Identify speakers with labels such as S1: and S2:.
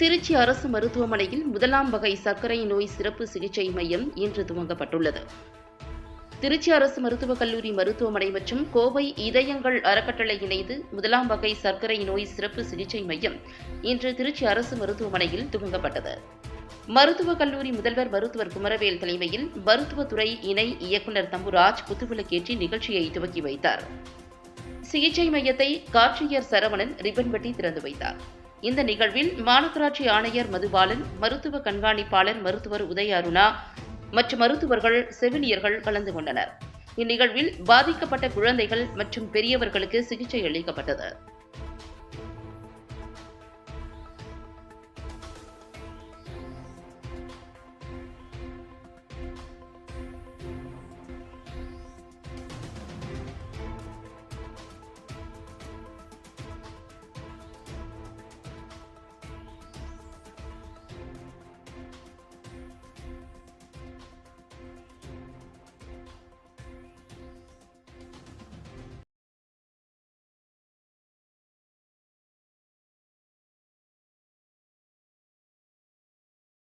S1: திருச்சி அரசு மருத்துவமனையில் முதலாம் வகை சர்க்கரை நோய் சிறப்பு சிகிச்சை மையம் இன்று துவங்கப்பட்டுள்ளது. திருச்சி அரசு மருத்துவக் கல்லூரி மருத்துவமனை மற்றும் கோவை இதயங்கள் அறக்கட்டளை இணைந்து முதலாம் வகை சர்க்கரை நோய் சிறப்பு சிகிச்சை மையம் இன்று திருச்சி அரசு மருத்துவமனையில் துவங்கப்பட்டது. மருத்துவக் கல்லூரி முதல்வர் மருத்துவர் குமரவேல் தலைமையில் மருத்துவத்துறை இணை இயக்குநர் தம்புராஜ் குத்துவிளக்கேற்றி நிகழ்ச்சியை துவக்கி வைத்தார். சிகிச்சை மையத்தை காட்சியர் சரவணன் ரிப்பன் வெட்டி திறந்து வைத்தார். இந்த நிகழ்வில் மாநகராட்சி ஆணையர் மதுபாலன் மருத்துவ கண்காணிப்பாளர் மருத்துவர் உதய அருணா மற்றும் மருத்துவர்கள் செவிலியர்கள் கலந்து கொண்டனர். இந்நிகழ்வில் பாதிக்கப்பட்ட குழந்தைகள் மற்றும் பெரியவர்களுக்கு சிகிச்சை அளிக்கப்பட்டது.